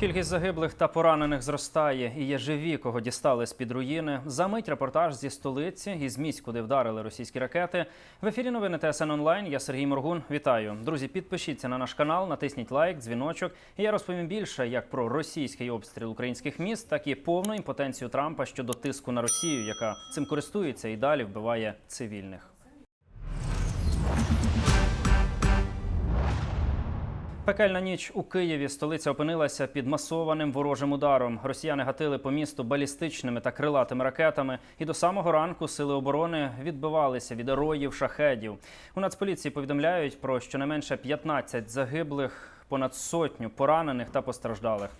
Кількість загиблих та поранених зростає і є живі, кого дістали з під руїни. Замить репортаж зі столиці із місць, куди вдарили російські ракети. В ефірі новини ТСН онлайн. Я Сергій Моргун. Вітаю, друзі. Підпишіться на наш канал, натисніть лайк, дзвіночок. І я розповім більше як про російський обстріл українських міст, так і повну імпотенцію Трампа щодо тиску на Росію, яка цим користується і далі вбиває цивільних. Пекельна ніч у Києві. Столиця опинилася під масованим ворожим ударом. Росіяни гатили по місту балістичними та крилатими ракетами. І до самого ранку сили оборони відбивалися від ароїв шахедів. У Нацполіції повідомляють про щонайменше 15 загиблих, понад сотню поранених та постраждалих.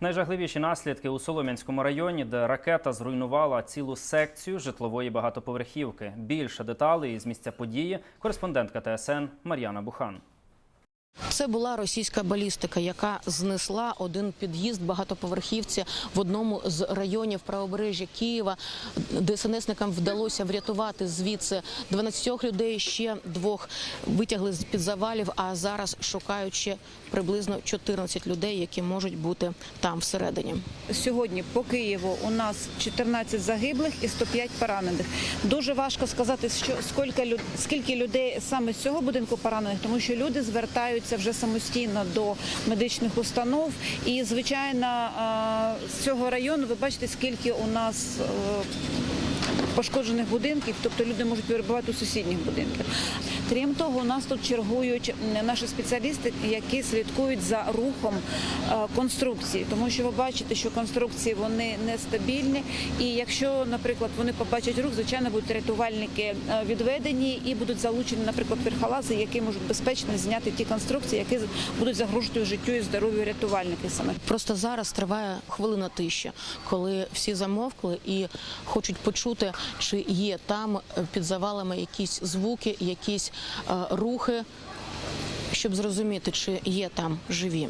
Найжахливіші наслідки у Солом'янському районі, де ракета зруйнувала цілу секцію житлової багатоповерхівки. Більше деталей із місця події. Кореспондентка ТСН Мар'яна Бухан. Це була російська балістика, яка знесла один під'їзд багатоповерхівці в одному з районів правобережжя Києва. ДСНСникам вдалося врятувати звідси 12 людей. Ще двох витягли з під завалів. А зараз шукають ще приблизно 14 людей, які можуть бути там всередині. Сьогодні по Києву у нас 14 загиблих і 105 поранених. Дуже важко сказати, що скільки, людей саме з цього будинку поранених, тому що люди звертаються вже самостійно до медичних установ. І, звичайно, з цього району ви бачите, скільки у нас е, пошкоджених будинків, тобто люди можуть перебувати у сусідніх будинках. Крім того, у нас тут чергують наші спеціалісти, які слідкують за рухом е, конструкції, тому що ви бачите, що конструкції вони нестабільні. І якщо, наприклад, вони побачать рух, звичайно, будуть рятувальники е, відведені і будуть залучені, наприклад, верхолази, які можуть безпечно зняти ті конструкції, які будуть загрожувати життю і здоров'ю рятувальників саме. Просто зараз триває хвилина тиші, коли всі замовкли і хочуть почути, чи є там е, під завалами якісь звуки, якісь е, рухи, щоб зрозуміти, чи є там живі.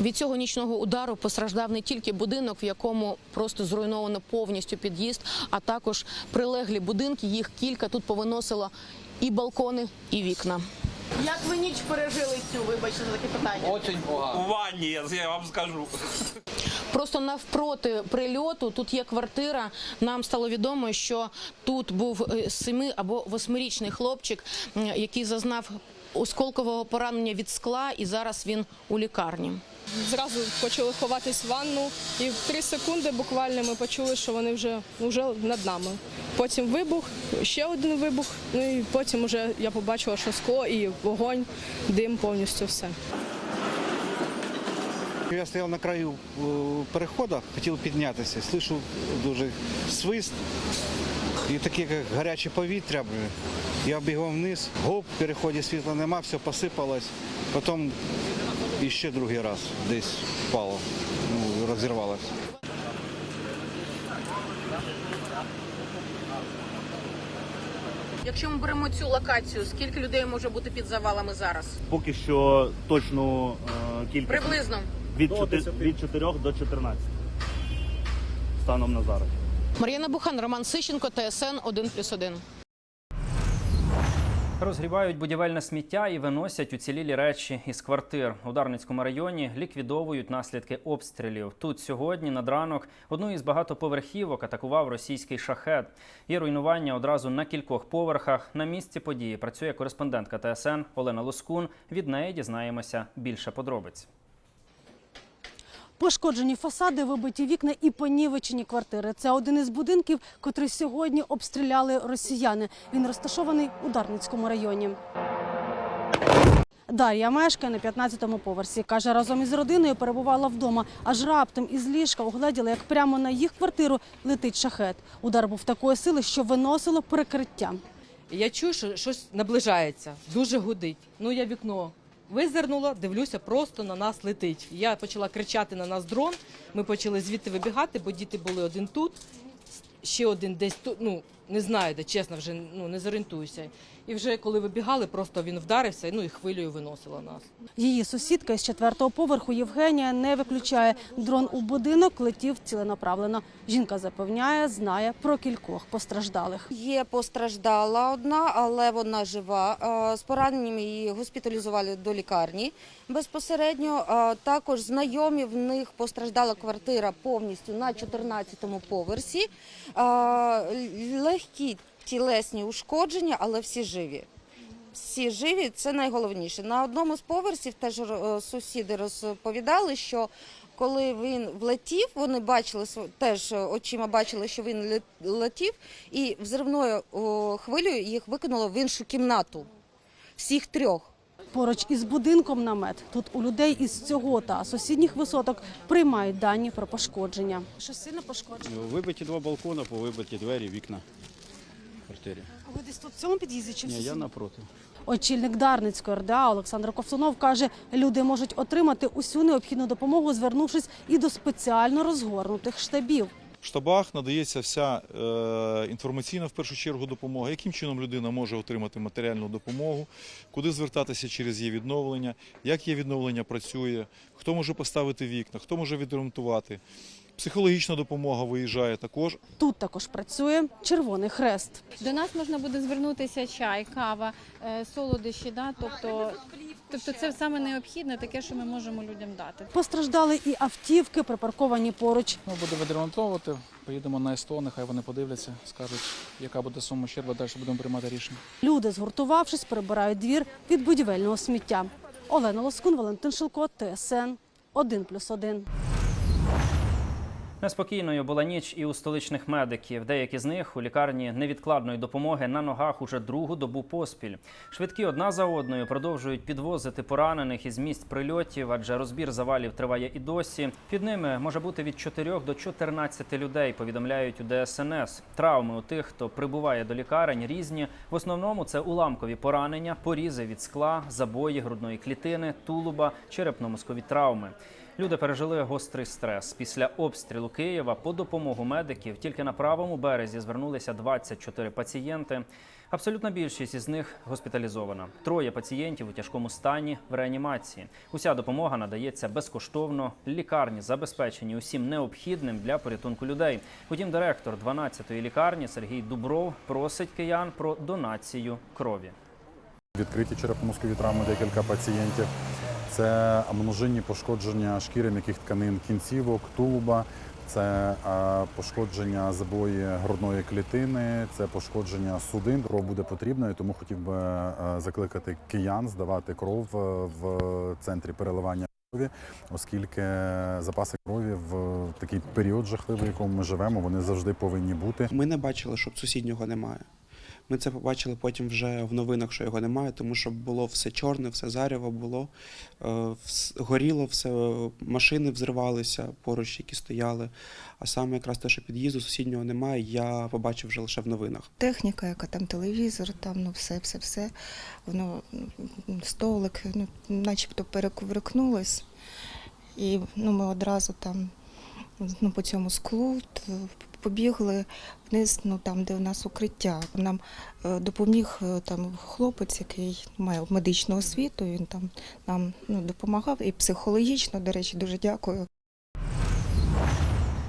Від цього нічного удару постраждав не тільки будинок, в якому просто зруйновано повністю під'їзд, а також прилеглі будинки. Їх кілька тут повиносило і балкони, і вікна. Як ви ніч пережили цю? Вибачте за таке питання. Очень погано. У ванні, я я вам скажу. Просто навпроти прильоту тут є квартира. Нам стало відомо, що тут був е, семи або восьмирічний хлопчик, який зазнав осколкового поранення від скла, і зараз він у лікарні. Зразу почали ховатись в ванну, і в три секунди буквально ми почули, що вони вже, вже над нами. Потім вибух, ще один вибух. Ну і потім вже я побачила, що скло і вогонь, дим повністю все. Я стояв на краю е, переходу, хотів піднятися. Слышу дуже свист і таке як гаряче повітря. Я бігом вниз, гоп, в переході світла нема, все посипалось. Потім іще другий раз десь впало, ну, розірвалося. Якщо ми беремо цю локацію, скільки людей може бути під завалами зараз? Поки що точну е, кількість Приблизно. Від 4, від 4 до 14 станом на зараз. Мар'яна Бухан, Роман Сищенко, ТСН 1+,1. Розгрібають будівельне сміття і виносять уцілілі речі із квартир. У Дарницькому районі ліквідовують наслідки обстрілів. Тут сьогодні над ранок одну із багатоповерхівок атакував російський шахет. Є руйнування одразу на кількох поверхах. На місці події працює кореспондентка ТСН Олена Лоскун. Від неї дізнаємося більше подробиць. Пошкоджені фасади, вибиті вікна і понівечені квартири. Це один із будинків, котрий сьогодні обстріляли росіяни. Він розташований у Дарницькому районі. Дар'я мешкає на 15-му поверсі. Каже, разом із родиною перебувала вдома. Аж раптом із ліжка угледіла, як прямо на їх квартиру летить шахет. Удар був такої сили, що виносило перекриття. Я чую, що щось наближається, дуже гудить. Ну, я вікно визирнула, дивлюся, просто на нас летить. Я почала кричати на нас дрон. Ми почали звідти вибігати, бо діти були один тут, ще один десь тут, ну, не знаю, де чесно, вже ну не зорієнтуюся. І вже коли вибігали, просто він вдарився, ну і хвилею виносила нас. Її сусідка із четвертого поверху Євгенія не виключає. Дрон у будинок летів ціленаправлено. Жінка запевняє, знає про кількох постраждалих. Є постраждала одна, але вона жива. Е, З пораненнями її госпіталізували до лікарні безпосередньо. Е, Також знайомі в них постраждала квартира повністю на 14-му поверсі. Легкі тілесні ушкодження, але всі живі. Всі живі, це найголовніше. На одному з поверсів теж е, сусіди розповідали, що коли він влетів, вони бачили теж е, очима бачили, що він летів, і взривною хвилею їх викинуло в іншу кімнату. Всіх трьох. Поруч із будинком намет. Тут у людей із цього та сусідніх висоток приймають дані про пошкодження. Що сильно пошкоджено? Вибиті два балкони, повибиті двері, вікна в квартирі. Ви десь тут в цьому під'їзді чи в Ні, я сусідньому? напроти. Очільник Дарницької РДА Олександр Ковтунов каже, люди можуть отримати усю необхідну допомогу, звернувшись і до спеціально розгорнутих штабів. В штабах надається вся е, інформаційна в першу чергу допомога, яким чином людина може отримати матеріальну допомогу, куди звертатися через її відновлення, як її відновлення працює, хто може поставити вікна, хто може відремонтувати. Психологічна допомога виїжджає також. Тут також працює Червоний Хрест. До нас можна буде звернутися чай, кава, е, солодощі, да? тобто, тобто це саме необхідне, таке, що ми можемо людям дати. Постраждали і автівки, припарковані поруч. Ну, буде відремонтовувати, поїдемо на СТО, нехай вони подивляться, скажуть, яка буде сума ущерба, далі будемо приймати рішення. Люди, згуртувавшись, прибирають двір від будівельного сміття. Олена Лоскун, Валентин Шилко, ТСН 1+,1. Неспокійною була ніч і у столичних медиків. Деякі з них у лікарні невідкладної допомоги на ногах уже другу добу поспіль. Швидкі одна за одною продовжують підвозити поранених із місць прильотів, адже розбір завалів триває і досі. Під ними може бути від 4 до 14 людей. Повідомляють у ДСНС. Травми у тих, хто прибуває до лікарень, різні. В основному це уламкові поранення, порізи від скла, забої грудної клітини, тулуба, черепно-мозкові травми. Люди пережили гострий стрес. Після обстрілу Києва по допомогу медиків тільки на правому березі звернулися 24 пацієнти. Абсолютна більшість із них госпіталізована. Троє пацієнтів у тяжкому стані в реанімації. Уся допомога надається безкоштовно. Лікарні забезпечені усім необхідним для порятунку людей. Утім, директор 12-ї лікарні Сергій Дубров просить киян про донацію крові. Відкриті черепно-мозкові травми декілька пацієнтів. Це множинні пошкодження шкіри м'яких тканин кінцівок, тулуба, це е, пошкодження забої грудної клітини, це пошкодження судин. Кров буде потрібною, тому хотів би е, закликати киян здавати кров е, в центрі переливання крові, оскільки запаси крові в такий період жахливий, в якому ми живемо, вони завжди повинні бути. Ми не бачили, щоб сусіднього немає. Ми це побачили потім вже в новинах, що його немає, тому що було все чорне, все заряво було, е, горіло, все, машини взривалися поруч, які стояли. А саме якраз те, що під'їзду сусіднього немає, я побачив вже лише в новинах. Техніка, яка там телевізор, там ну все, все, все. Воно столик, ну, начебто перекувыркнулось. І ну, ми одразу там ну, по цьому склу побігли вниз, ну там, де у нас укриття. Нам е, допоміг е, там хлопець, який має медичну освіту. Він там нам ну, допомагав і психологічно, до речі, дуже дякую.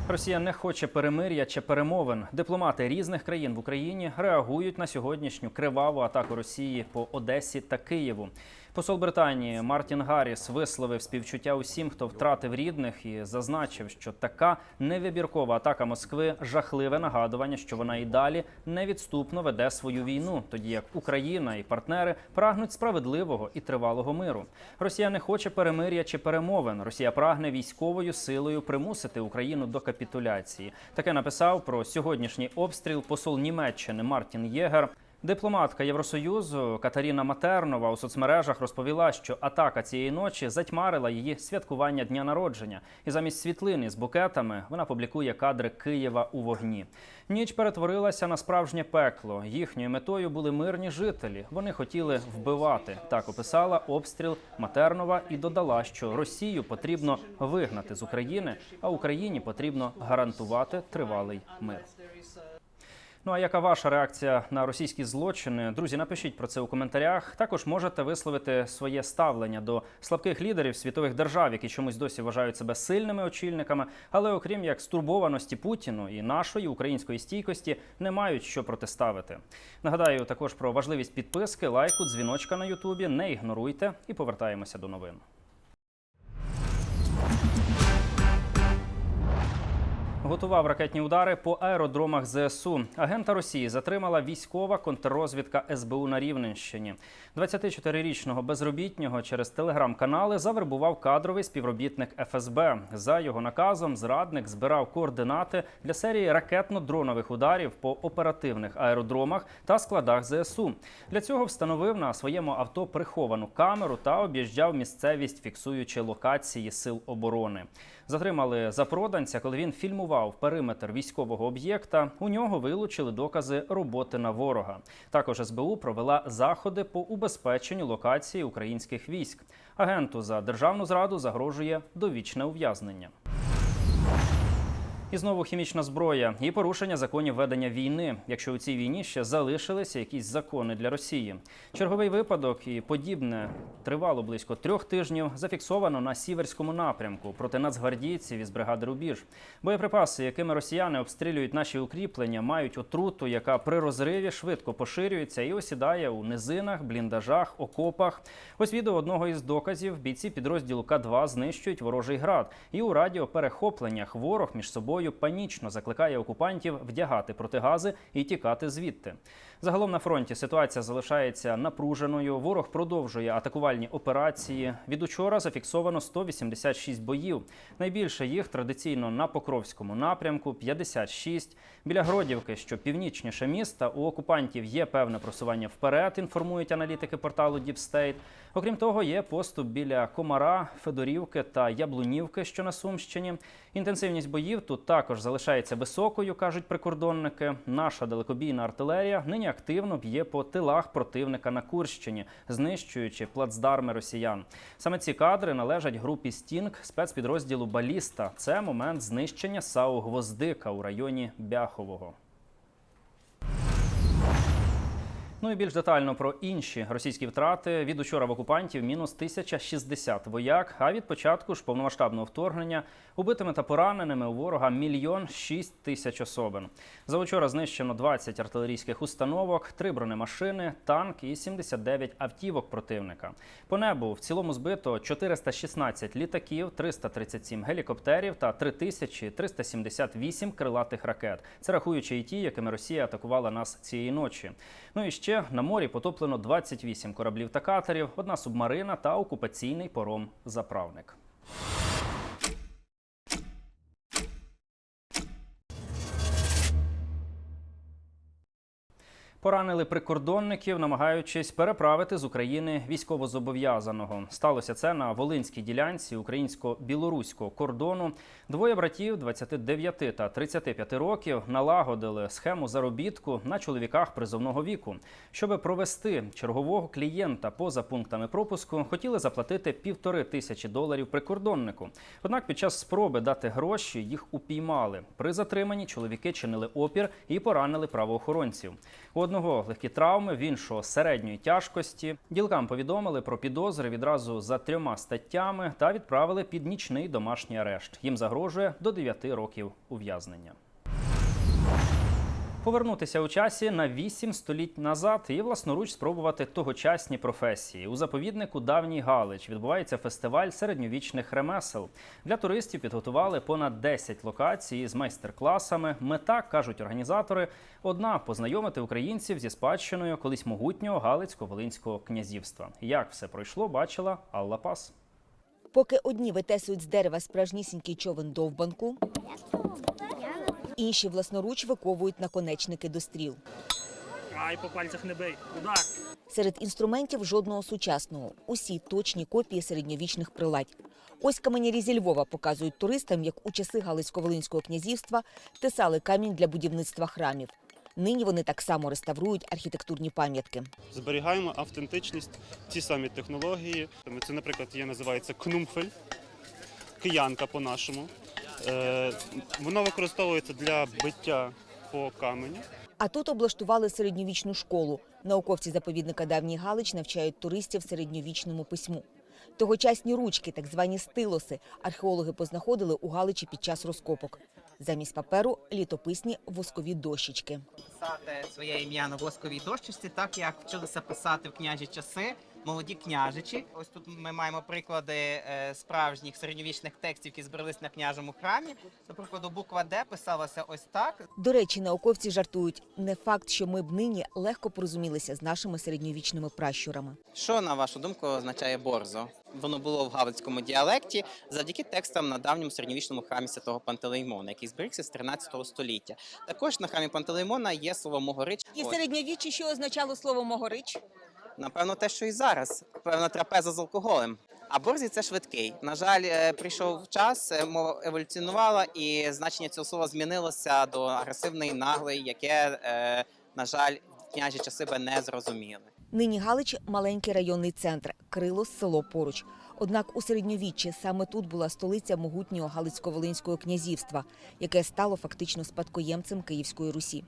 Росія не хоче перемир'я чи перемовин. Дипломати різних країн в Україні реагують на сьогоднішню криваву атаку Росії по Одесі та Києву. Посол Британії Мартін Гарріс висловив співчуття усім, хто втратив рідних, і зазначив, що така невибіркова атака Москви жахливе нагадування, що вона і далі невідступно веде свою війну, тоді як Україна і партнери прагнуть справедливого і тривалого миру. Росія не хоче перемир'я чи перемовин. Росія прагне військовою силою примусити Україну до капітуляції. Таке написав про сьогоднішній обстріл посол Німеччини Мартін Єгер. Дипломатка Євросоюзу Катаріна Матернова у соцмережах розповіла, що атака цієї ночі затьмарила її святкування дня народження, і замість світлини з букетами вона публікує кадри Києва у вогні. Ніч перетворилася на справжнє пекло. Їхньою метою були мирні жителі. Вони хотіли вбивати. Так описала обстріл Матернова і додала, що Росію потрібно вигнати з України, а Україні потрібно гарантувати тривалий мир. Ну а яка ваша реакція на російські злочини? Друзі, напишіть про це у коментарях. Також можете висловити своє ставлення до слабких лідерів світових держав, які чомусь досі вважають себе сильними очільниками, але окрім як стурбованості Путіну і нашої української стійкості, не мають що протиставити. Нагадаю також про важливість підписки, лайку, дзвіночка на Ютубі. Не ігноруйте і повертаємося до новин. Готував ракетні удари по аеродромах ЗСУ. Агента Росії затримала військова контррозвідка СБУ на Рівненщині. 24-річного безробітнього через телеграм-канали завербував кадровий співробітник ФСБ. За його наказом зрадник збирав координати для серії ракетно-дронових ударів по оперативних аеродромах та складах ЗСУ. Для цього встановив на своєму авто приховану камеру та об'їжджав місцевість, фіксуючи локації сил оборони. Затримали запроданця, коли він фільмував периметр військового об'єкта. У нього вилучили докази роботи на ворога. Також СБУ провела заходи по убезпеченню локації українських військ. Агенту за державну зраду загрожує довічне ув'язнення. І знову хімічна зброя і порушення законів ведення війни, якщо у цій війні ще залишилися якісь закони для Росії. Черговий випадок і подібне тривало близько трьох тижнів. Зафіксовано на сіверському напрямку проти нацгвардійців із бригади Рубіж. Боєприпаси, якими росіяни обстрілюють наші укріплення, мають отруту, яка при розриві швидко поширюється і осідає у низинах, бліндажах, окопах. Ось відео одного із доказів. Бійці підрозділу К2 знищують ворожий град. І у радіоперехопленнях ворог між собою панічно закликає окупантів вдягати протигази і тікати звідти. Загалом на фронті ситуація залишається напруженою. Ворог продовжує атакувальні операції. Від учора зафіксовано 186 боїв. Найбільше їх традиційно на Покровському напрямку 56. Біля Гродівки, що північніше міста, у окупантів є певне просування вперед. Інформують аналітики порталу State. Окрім того, є поступ біля Комара, Федорівки та Яблунівки, що на Сумщині. Інтенсивність боїв тут також залишається високою, кажуть прикордонники. Наша далекобійна артилерія нині активно б'є по тилах противника на Курщині, знищуючи плацдарми росіян. Саме ці кадри належать групі Стінг спецпідрозділу Баліста. Це момент знищення САУ Гвоздика у районі Бяхового. Ну і більш детально про інші російські втрати від учора в окупантів мінус 1060 вояк. А від початку ж повномасштабного вторгнення убитими та пораненими у ворога мільйон шість тисяч особин. За учора знищено 20 артилерійських установок, 3 бронемашини, танк і 79 автівок противника. По небу в цілому збито 416 літаків, 337 гелікоптерів та 3378 крилатих ракет. Це рахуючи і ті, якими Росія атакувала нас цієї ночі. Ну і ще на морі потоплено 28 кораблів та катерів, одна субмарина та окупаційний пором заправник. Поранили прикордонників, намагаючись переправити з України військовозобов'язаного. Сталося це на Волинській ділянці українсько-білоруського кордону. Двоє братів 29 та 35 років налагодили схему заробітку на чоловіках призовного віку. Щоб провести чергового клієнта поза пунктами пропуску, хотіли заплатити півтори тисячі доларів прикордоннику. Однак під час спроби дати гроші їх упіймали. При затриманні чоловіки чинили опір і поранили правоохоронців. Одного легкі травми, в іншого середньої тяжкості. Ділкам повідомили про підозри відразу за трьома статтями та відправили під нічний домашній арешт. Їм загрожує до 9 років ув'язнення. Повернутися у часі на 8 століть назад і власноруч спробувати тогочасні професії. У заповіднику Давній Галич відбувається фестиваль середньовічних ремесел. Для туристів підготували понад 10 локацій з майстер-класами. Мета кажуть організатори: одна познайомити українців зі спадщиною колись могутнього Галицько-Волинського князівства. Як все пройшло, бачила Алла Пас. Поки одні витесують з дерева справжнісінький човен довбанку, інші власноруч виковують наконечники до стріл. Ай, по пальцях не бий. Удар. Серед інструментів жодного сучасного. Усі точні копії середньовічних приладь. Ось каменярі Львова показують туристам, як у часи Галицько-Волинського князівства тесали камінь для будівництва храмів. Нині вони так само реставрують архітектурні пам'ятки. Зберігаємо автентичність, ті самі технології. Це, наприклад, є називається кнумфель, киянка по-нашому. Е, Воно використовується для биття по каменю. А тут облаштували середньовічну школу. Науковці заповідника Давній Галич навчають туристів середньовічному письму. Тогочасні ручки, так звані стилоси, археологи познаходили у Галичі під час розкопок. Замість паперу літописні воскові дощечки. писати своє ім'я на восковій дощечці, так як вчилися писати в княжі часи молоді княжичі. Ось тут ми маємо приклади е, справжніх середньовічних текстів, які збереглись на княжому храмі. До прикладу, буква Д писалася ось так. До речі, науковці жартують, не факт, що ми б нині легко порозумілися з нашими середньовічними пращурами. Що на вашу думку означає борзо? Воно було в галицькому діалекті завдяки текстам на давньому середньовічному храмі святого Пантелеймона, який зберігся з 13 століття. Також на храмі Пантелеймона є слово Могорич. І в середньовіччі що означало слово могорич? Напевно, те, що і зараз. Певно, трапеза з алкоголем. А борзі це швидкий. На жаль, е, прийшов час, е, мова еволюціонувала, і значення цього слова змінилося до агресивний, наглий, яке, е, на жаль, княжі часи би не зрозуміли. Нині Галич маленький районний центр, Крило село поруч. Однак у середньовіччі саме тут була столиця могутнього Галицько-Волинського князівства, яке стало фактично спадкоємцем Київської Русі.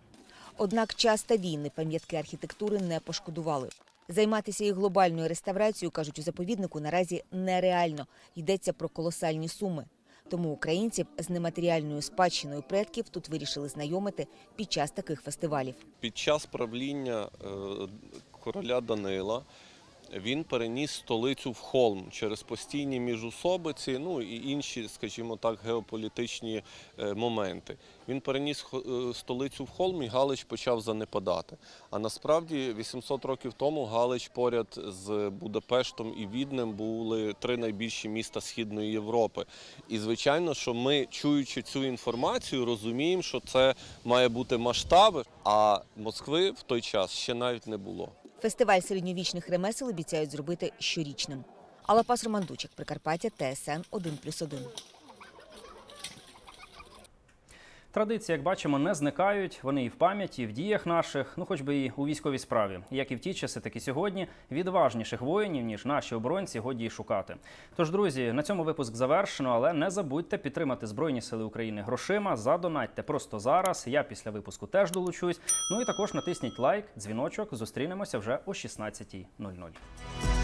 Однак час та війни пам'ятки архітектури не пошкодували. Займатися їх глобальною реставрацією, кажуть у заповіднику, наразі нереально. Йдеться про колосальні суми. Тому українців з нематеріальною спадщиною предків тут вирішили знайомити під час таких фестивалів. Під час правління е, короля Данила він переніс столицю в Холм через постійні міжусобиці, ну і інші, скажімо так, геополітичні е, моменти. Він переніс е, столицю в Холм і Галич почав занепадати. А насправді 800 років тому Галич поряд з Будапештом і Віднем були три найбільші міста Східної Європи. І звичайно, що ми, чуючи цю інформацію, розуміємо, що це має бути масштаби, а Москви в той час ще навіть не було. Фестиваль середньовічних ремесел обіцяють зробити щорічним. Алапас Романдучик, Прикарпаття, ТСН 1+,1. Традиції, як бачимо, не зникають. Вони і в пам'яті, і в діях наших, ну хоч би і у військовій справі. Як і в ті часи, так і сьогодні відважніших воїнів, ніж наші оборонці, годі й шукати. Тож, друзі, на цьому випуск завершено, але не забудьте підтримати Збройні Сили України грошима. Задонатьте просто зараз. Я після випуску теж долучусь. Ну і також натисніть лайк, дзвіночок. Зустрінемося вже о 16.00.